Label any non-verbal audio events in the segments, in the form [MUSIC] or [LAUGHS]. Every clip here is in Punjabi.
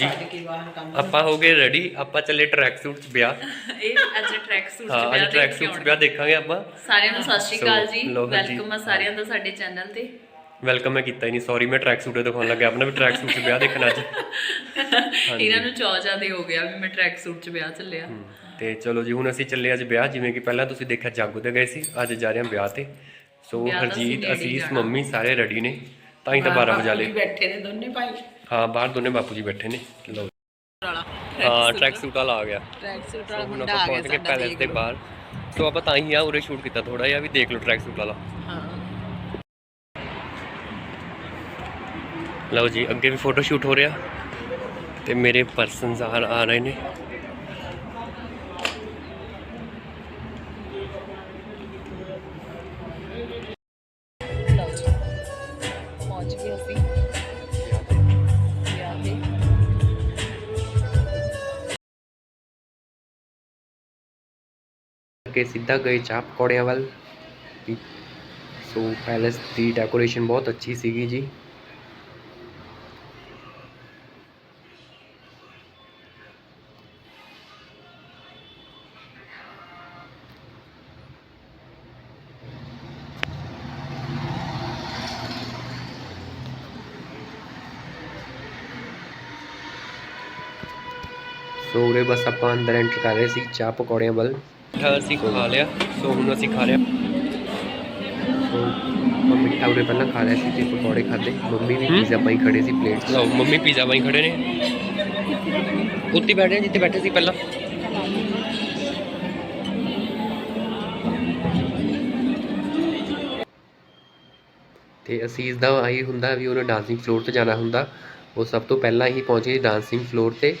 ਛੱਡ ਕੇ ਬਾਹਰ ਕੰਮ ਆਪਾਂ ਹੋ ਗਏ ਰੈਡੀ ਆਪਾਂ ਚੱਲੇ ਟਰੈਕ ਸੂਟ ਚ ਵਿਆਹ। [LAUGHS] ਇਹ ਅੱਜ ਟਰੈਕ ਸੂਟ ਹਾਂ ਅੱਜ ਟਰੈਕ ਸੂਟ ਚ ਵਿਆਹ ਦੇਖਾਂਗੇ ਆਪਾਂ। ਸਾਰਿਆਂ ਨੂੰ ਸਤਿ ਸ਼੍ਰੀ ਅਕਾਲ ਜੀ। ਜੀ। ਵੈਲਕਮ ਆ ਸਾਰਿਆਂ ਦਾ ਸਾਡੇ ਚੈਨਲ ਤੇ। ਵੈਲਕਮ ਮੈਂ ਕੀਤਾ ਹੀ ਨਹੀਂ ਸੌਰੀ ਮੈਂ ਟਰੈਕ ਸੂਟ ਦਿਖਾਉਣ ਲੱਗਿਆ ਆਪਣਾ ਵੀ ਟਰੈਕ ਸੂਟ ਚ ਵਿਆਹ ਦੇਖਣਾ ਅੱਜ। [LAUGHS] ਇਹਨਾਂ ਨੂੰ ਚਾਅ ਜ਼ਿਆਦੇ ਹੋ ਗਿਆ ਵੀ ਮੈਂ ਟਰੈਕ ਸੂਟ 'ਚ ਵਿਆਹ ਚੱਲਿਆ। ਤੇ ਚਲੋ ਜੀ ਹੁਣ ਅਸੀਂ ਚੱਲੇ ਅੱਜ ਵਿਆਹ ਜਿਵੇਂ ਕਿ ਪਹਿਲਾਂ ਤੁਸੀਂ ਦੇਖਿਆ ਜਾਗੋ ਤੇ ਗਏ ਸੀ ਅੱਜ ਜਾ ਰਹੇ ਹਾਂ ਵਿਆਹ ਤੇ। ਸੋ ਵਿਆਹ ਤਾਂ ਅਸੀਂ ਹਰਜੀਤ ਹੀ ਅਸੀਸ ਜਾਣਾ। ਮੰਮੀ ਸਾਰੇ ਰੈਡੀ ਨੇ ਤਾਂ ਹੀ ਤਾਂ 12 ਵਜਾ ਜੀ ਲਏ ਬੈਠੇ ਨੇ ਦੋਨੇ ਭਾਈ। ਹਾਂ ਬਾਹਰ ਦੋਨੇ ਬਾਪੂ ਜੀ ਬੈਠੇ ਨੇ। ਲਓ। ਵਾਲਾ ਹਾਂ ਟਰੈਕ ਸੂਟ ਵਾਲਾ ਆ ਗਿਆ। ਟਰੈਕ ਸੂਟ ਸੋ ਵਾਲਾ ਹੁਣ ਮੁੰਡਾ ਆਪਾਂ ਆ ਗਿਆ ਪਹੁੰਚ ਗਏ ਸਾਡਾ ਪੈਲੇਸ ਦੇਖ ਦੇ ਲਓ। ਬਾਹਰ। ਸੋ ਆਪਾਂ ਤਾਂ ਹੀ ਆ ਉਰੇ ਸ਼ੂਟ ਕੀਤਾ ਥੋੜਾ ਜਿਹਾ ਵੀ ਦੇਖ ਲਓ ਟਰੈਕ ਸੂਟ ਵਾਲਾ। ਹਾਂ। ਲਓ ਜੀ ਅੱਗੇ ਵੀ ਫੋਟੋ ਸ਼ੂਟ ਹੋ ਰਿਹਾ। ਤੇ ਮੇਰੇ ਪਰਸਨਸ ਆ ਆ ਰਹੇ ਨੇ। ਲਓ ਜੀ ਪਹੁੰਚ ਗਏ ਅਸੀਂ। ਅੱਗੇ ਸਿੱਧਾ ਗਏ ਚਾਪ ਪਕੌੜਿਆਂ ਵੱਲ ਵੀ- ਸੋ ਪੈਲੇਸ ਦੀ ਡੈਕੋਰੇਸ਼ਨ ਬਹੁਤ ਅੱਛੀ ਸੀਗੀ ਜੀ ਸੋ ਉਰੇ ਬਸ ਆਪਾਂ ਅੰਦਰ ਐਂਟਰ ਕਰ ਰਹੇ ਸੀ ਚਾਹ ਪਕੌੜਿਆਂ ਵੱਲ ਮਿੱਠਾ ਅਸੀਂ ਖਾ ਲਿਆ ਸੋ ਹੁਣ ਅਸੀਂ ਖਾ ਲਿਆ। ਸੋ ਮਿੱਠਾ ਉਰੇ ਪਹਿਲਾਂ ਖਾ ਲਿਆ ਸੀ ਤੇ ਪਕੌੜੇ ਖਾਦੇ ਮੰਮੀ ਵੀ ਪੀਜ਼ਾ ਪਾਈ ਖੜੇ ਸੀ ਪਲੇਟ ਲਓ ਮੰਮੀ ਪੀਜ਼ਾ ਪਾਈ ਖੜੇ ਨੇ। ਉੱਤੇ ਬੈਠੇ ਆ ਜਿੱਥੇ ਬੈਠੇ ਸੀ ਪਹਿਲਾਂ। ਤੇ ਅਸੀਸ ਦਾ ਆਹੀ ਹੁੰਦਾ ਵੀ ਉਹਨੇ ਡਾਂਸਿੰਗ ਫਲੋਰ ਤੇ ਜਾਣਾ ਹੁੰਦਾ। ਉਹ ਸਭ ਤੋਂ ਪਹਿਲਾਂ ਹੀ ਪਹੁੰਚੇ ਡਾਂਸਿੰਗ ਫਲੋਰ ਤੇ।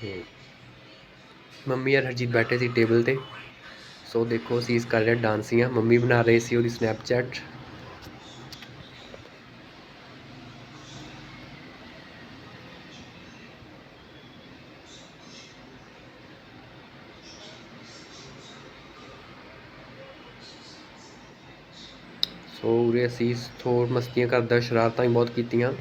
ਤੇ ਮੰਮੀ ਔਰ ਹਰਜੀਤ ਬੈਠੇ ਸੀ ਟੇਬਲ ਤੇ। ਸੋ ਦੇਖੋ ਅਸੀਸ ਕਰ ਰਿਹਾ ਡਾਂਸੀਆਂ ਮੰਮੀ ਬਣਾ ਰਹੇ ਸੀ ਉਹਦੀ ਸਨੈਪਚੈਟ ਸੋ ਉਰੇ ਅਸੀਸ ਥੋੜ ਮਸਤੀਆਂ ਕਰਦਾ ਸ਼ਰਾਰਤਾਂ ਵੀ ਬਹੁਤ ਕੀਤੀਆਂ।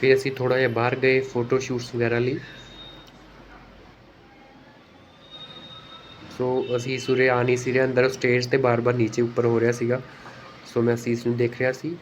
ਫਿਰ ਅਸੀਂ ਥੋੜਾ ਜਿਹਾ ਬਾਹਰ ਗਏ ਫੋਟੋ ਸ਼ੂਟਸ ਵਗੈਰਾ ਲਈ। ਸੋ ਅਸੀਂ ਸੁਰੇ ਆ ਨਹੀਂ ਸੀ ਰਹੇ, ਅੰਦਰ ਸਟੇਜ ਤੇ ਬਾਰ-ਬਾਰ ਨੀਚੇ ਉੱਪਰ ਹੋ ਰਿਹਾ ਸੀਗਾ। ਸੋ ਮੈਂ ਅਸੀਸ ਨੂੰ ਦੇਖ ਰਿਹਾ ਸੀ।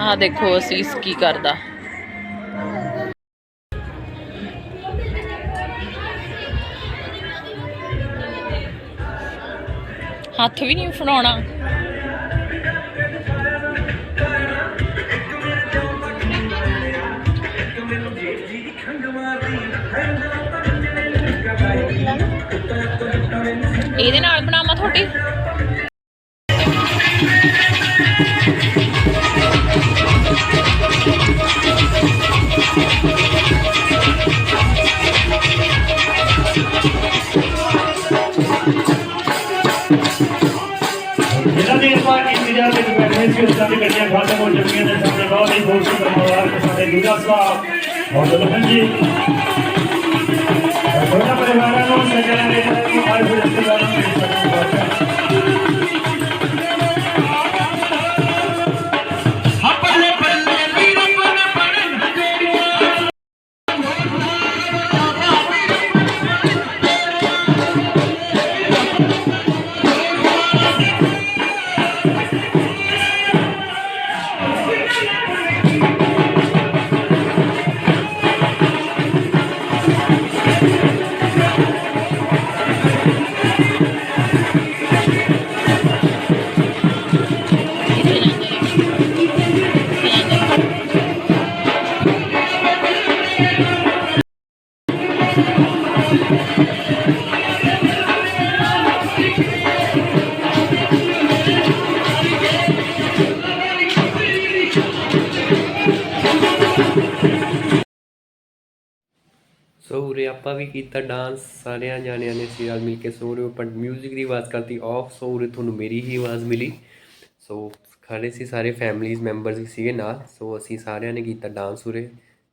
ਆਹ ਦੇਖੋ ਅਸੀਸ ਕੀ ਕਰਦਾ ਹੱਥ ਵੀ ਨਹੀਂ ਫੜਾਉਣਾ। ਇਹਦੇ ਨਾਲ ਬਣਾਵਾਂ ਤੁਹਾਡੀ ਦੀ ਗੱਡੀਆਂ ਖਤਮ ਹੋ ਸਾਡੇ ਬਹੁਤ ਹੀ ਬਹੁਤ ਸ਼ੁਕਰ ਸਾਡੇ ਦੂਜਾ ਸਾਹਿਬ ਬਹੁਤ ਬਹੁਤ ਜੀ ਸੋ ਉਰੇ ਆਪਾਂ ਵੀ ਕੀਤਾ ਡਾਂਸ ਸਾਰਿਆਂ ਜਾਣਿਆਂ ਨੇ ਸੀ ਰਲ ਮਿਲ ਕੇ ਸੋ ਉਰੇ ਪਰ 뮤직 ਦੀ ਆਵਾਜ਼ ਕਰਤੀ ਆਫ ਸੋ ਉਰੇ ਤੁਹਾਨੂੰ ਮੇਰੀ ਹੀ ਆਵਾਜ਼ ਮਿਲੀ। ਸੋ ਖੜੇ ਸੀ ਸਾਰੇ ਫੈਮਲੀਜ਼ ਮੈਂਬਰਸ ਵੀ ਸੀਗੇ ਨਾਲ ਸੋ ਅਸੀਂ ਸਾਰਿਆਂ ਨੇ ਕੀਤਾ ਡਾਂਸ ਉਰੇ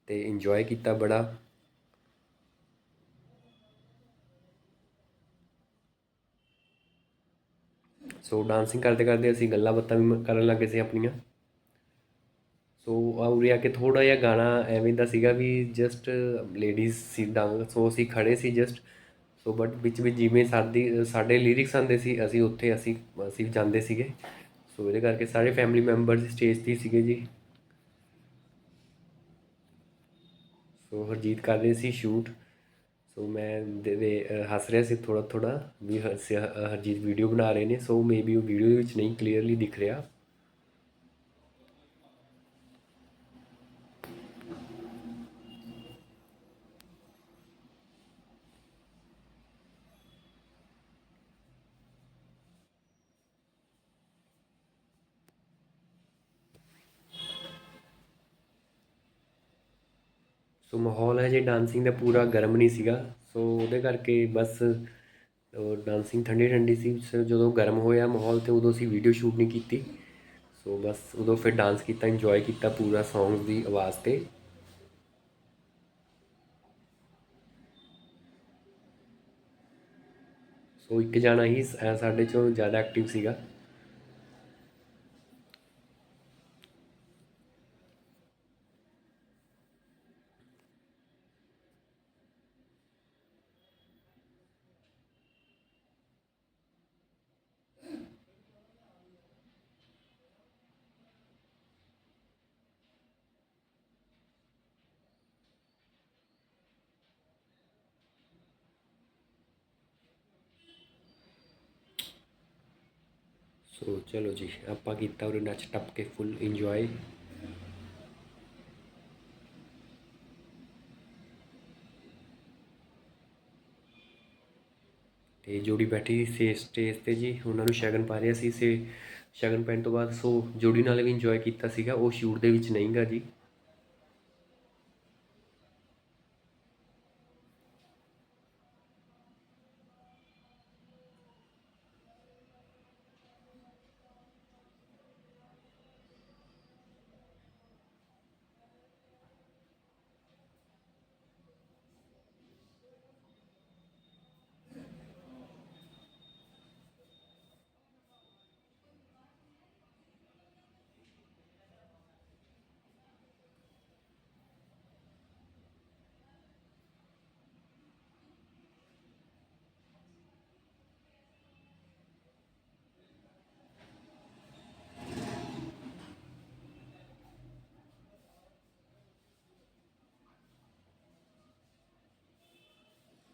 ਤੇ ਇੰਜੋਏ ਕੀਤਾ ਬੜਾ। ਸੋ ਡਾਂਸਿੰਗ ਕਰਦੇ ਕਰਦੇ ਅਸੀਂ ਗੱਲਾਂ ਬਾਤਾਂ ਵੀ ਮ- ਕਰਨ ਲੱਗੇ ਸੀ ਆਪਣੀਆਂ। ਆ ਉਰੇ ਆ ਕੇ ਥੋੜਾ ਜਿਹਾ ਗਾਣਾ ਐਵੇਂ ਦਾ ਸੀਗਾ ਵੀ ਜਸਟ ਲੇਡੀਜ਼ ਸੀ ਡਾਂਗ ਸੋ ਅਸੀਂ ਖੜੇ ਸੀ ਜਸਟ ਸੋ ਬਟ ਵਿੱਚ ਵਿੱਚ ਜਿਵੇਂ ਸਾਡੀ ਸਾਡੇ ਲਿਰਿਕਸ ਆਉਂਦੇ ਸੀ ਅਸੀਂ ਉੱਥੇ ਅਸੀਂ ਅਸੀਂ ਜਾਂਦੇ ਸੀਗੇ। ਸੋ ਇਹਦੇ ਕਰਕੇ ਸਾਰੇ ਫੈਮਿਲੀ ਮੈਂਬਰਸ ਸਟੇਜ ਤੇ ਸੀਗੇ ਜੀ। ਸੋ ਹਰਜੀਤ ਕਰ ਰਹੇ ਸੀ ਸ਼ੂਟ ਸੋ ਮੈਂ ਦੇ ਹੱਸ ਰਿਹਾ ਸੀ ਥੋੜਾ ਥੋੜਾ ਵੀ ਹਰਸ- ਅ, ਹਰਜੀਤ ਵੀਡੀਓ ਬਣਾ ਰਹੇ ਨੇ ਸੋ ਮੇਬੀ ਉਹ ਵੀਡੀਓ ਦੇ ਵਿੱਚ ਨਹੀਂ ਕਲੀਅਰਲੀ ਦਿਖ ਰਿਹਾ। ਸੋ ਮਾਹੌਲ ਹੈ ਜੇ ਡਾਂਸਿੰਗ ਦਾ ਪੂਰਾ ਗਰਮ ਨਹੀਂ ਸੀਗਾ, ਸੋ ਉਹਦੇ ਕਰਕੇ ਬਸ ਡਾਂਸਿੰਗ ਠੰਡੀ ਠੰਡੀ ਸੀ ਸੋ ਜਦੋਂ ਗਰਮ ਹੋਇਆ ਮਾਹੌਲ ਤੇ ਉਦੋਂ ਅਸੀਂ ਵੀਡੀਓ ਸ਼ੂਟ ਨਹੀਂ ਕੀਤੀ। ਸੋ ਬਸ ਉਦੋਂ ਫਿਰ ਡਾਂਸ ਕੀਤਾ ਇੰਜੋਏ ਕੀਤਾ ਪੂਰਾ ਸੌਂਗ ਦੀ ਆਵਾਜ਼ ਤੇ। ਸੋ ਇੱਕ ਜਾਣਾ ਹੀ ਸਾਡੇ ਚੋਂ ਜ਼ਿਆਦਾ ਐਕਟਿਵ ਸੀਗਾ। ਸੋ ਚਲੋ ਜੀ, ਆਪਾਂ ਕੀਤਾ ਉਹ ਨੱਚ ਟੱਪ ਕੇ ਫੁੱਲ ਇੰਜੋਏ ਤੇ ਜੋੜੀ ਬੈਠੀ ਸੀ ਸਟੇਜ ਤੇ ਜੀ, ਉਹਨਾਂ ਨੂੰ ਸ਼ਗਨ ਪਾ ਰਿਹਾ ਸੀ ਸੇ। ਸ਼ਗਨ ਪੈਣ ਤੋਂ ਬਾਅਦ ਸੋ ਜੋੜੀ ਨਾਲ ਵੀ ਇੰਜੋਏ ਕੀਤਾ ਸੀਗਾ, ਉਹ ਸ਼ੂਟ ਦੇ ਵਿੱਚ ਨਹੀਂਗਾ ਜੀ।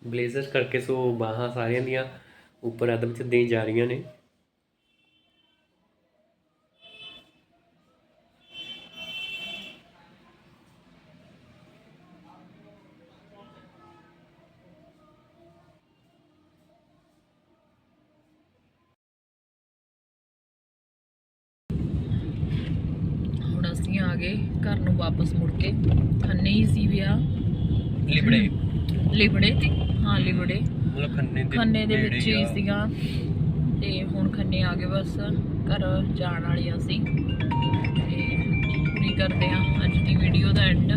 ਬਲੇਜ਼ਰ ਕਰਕੇ ਸੋ ਬਾਹਾਂ ਸਾਰਿਆਂ ਦੀਆਂ ਉੱਪਰ ਅਦਬ ਚ ਦੇ ਜਾ ਰਹੀਆਂ ਨੇ। ਹੁਣ ਅਸੀਂ ਆ ਗਏ ਘਰ ਨੂੰ ਵਾਪਸ ਮੁੜ ਕੇ। ਖੰਨੇ ਹੀ ਸੀ ਵਿਆਹ। ਲਿਬੜੇ। ਲਿਬੜੇ ਤੇ ਲਿਬੜੇ ਮਤਲਬ ਖੰਨੇ ਦੇ ਖੰਨੇ ਦੇ ਨੇੜੇ ਵਿੱਚ ਹੀ। ਸੀਗਾ। ਤੇ ਹੁਣ ਖੰਨੇ ਆ ਗਏ ਬਸ। ਘਰ ਜਾਣ ਵਾਲੀ ਆ ਅਸੀਂ। ਤੇ ਪੂਰੀ ਕਰਦੇ ਆ। ਅੱਜ ਦੀ ਵੀਡੀਓ ਦਾ ਐਂਡ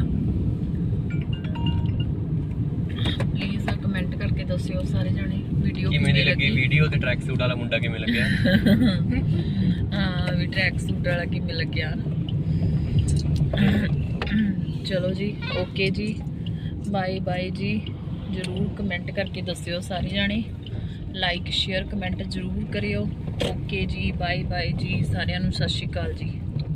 ਪਲੀਜ਼ ਕਮੈਂਟ ਕਰਕੇ ਦੱਸਿਓ ਸਾਰੇ ਜਾਣੇ ਵੀਡੀਓ ਕਿਵੇਂ ਦੀ ਲੱਗੀ ਵੀਡੀਓ ਤੇ ਟਰੈਕ ਸੂਟ ਵਾਲਾ ਮੁੰਡਾ ਕਿਵੇਂ ਲੱਗਿਆ? ਹਾਂ ਵੀ ਟਰੈਕ ਸੂਟ ਵਾਲਾ ਕਿਵੇਂ ਲੱਗਿਆ। ਚਲੋ ਜੀ ਓਕੇ ਜੀ। ਬਾਏ ਬਾਏ ਜੀ। ਜਰੂਰ ਕਮੈਂਟ ਕਰਕੇ ਦੱਸਿਓ ਸਾਰੇ ਜਾਣੇ। ਲਾਈਕ ਸ਼ੇਅਰ ਕਮੈਂਟ ਜਰੂਰ ਕਰਿਓ। ਓਕੇ ਜੀ ਬਾਏ ਬਾਏ ਜੀ, ਸਾਰਿਆਂ ਨੂੰ ਸਤਿ ਸ਼੍ਰੀ ਅਕਾਲ ਜੀ।